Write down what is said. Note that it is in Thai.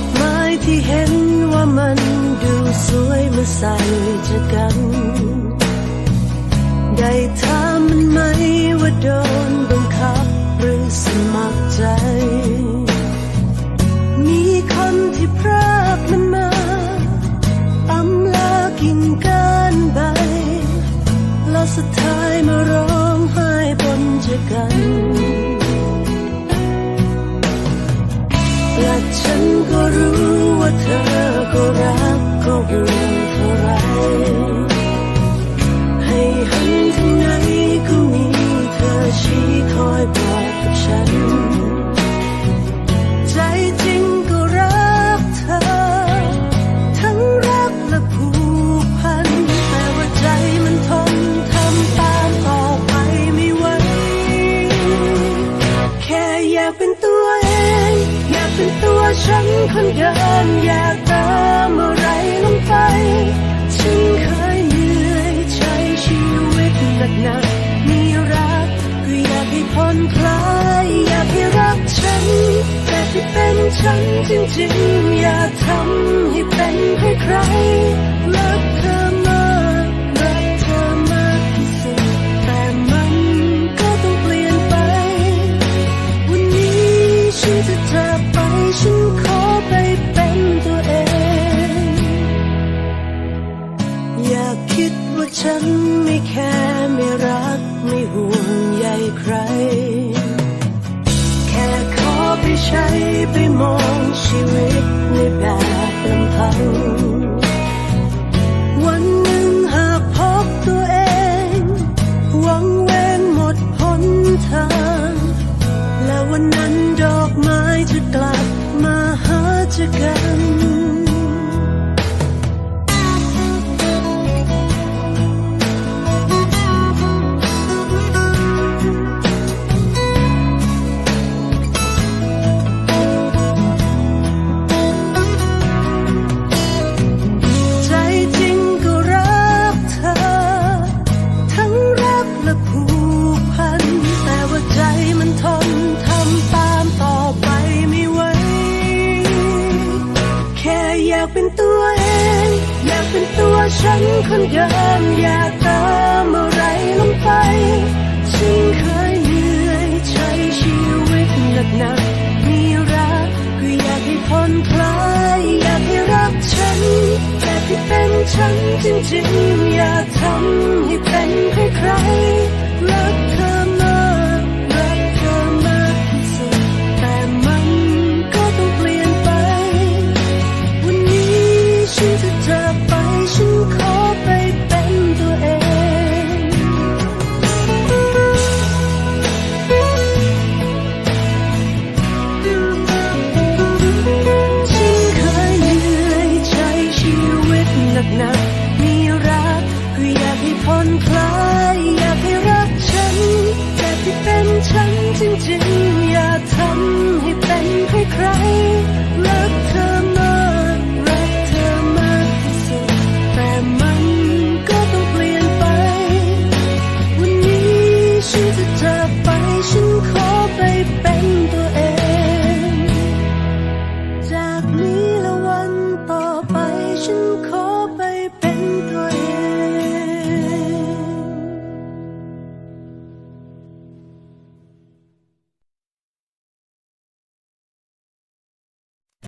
ดอกไม้ที่เห็นว่ามันดูสวยมาใส่จะกัน ได้ถามากเป็นตัวเอง อยากเป็นตัวฉันคนเดิม อยากเติมอะไรลงไป ฉันเคยเหนื่อยใช้ชีวิตหนักหนักมีรักก็อยากให้ผ่อนคลาย อยากให้รักฉัน แต่ที่เป็นฉันจริงๆ อย่าทำให้เป็นให้ใครรัก ไม่แคร์ไม่รักไม่ห่วงใยใคร แค่ขอไปใช้ไปมองชีวิตในแบบลำพังวันหนึ่งหากพบตัวเอง หวังเวงหมดหนทาง และวันนั้นดอกไม้จะกลับมาหาเจอกัน ตัวฉันคนเดิมอยากเติมอะไรลงไปฉันเคยเหนื่อยใช้ชีวิตหนักหนักมีรักก็อยากให้ผ่อนคลายอยากให้รักฉันแต่ที่เป็นฉันจริงๆ อย่าทำให้เป็นให้ใครรักเธอ จา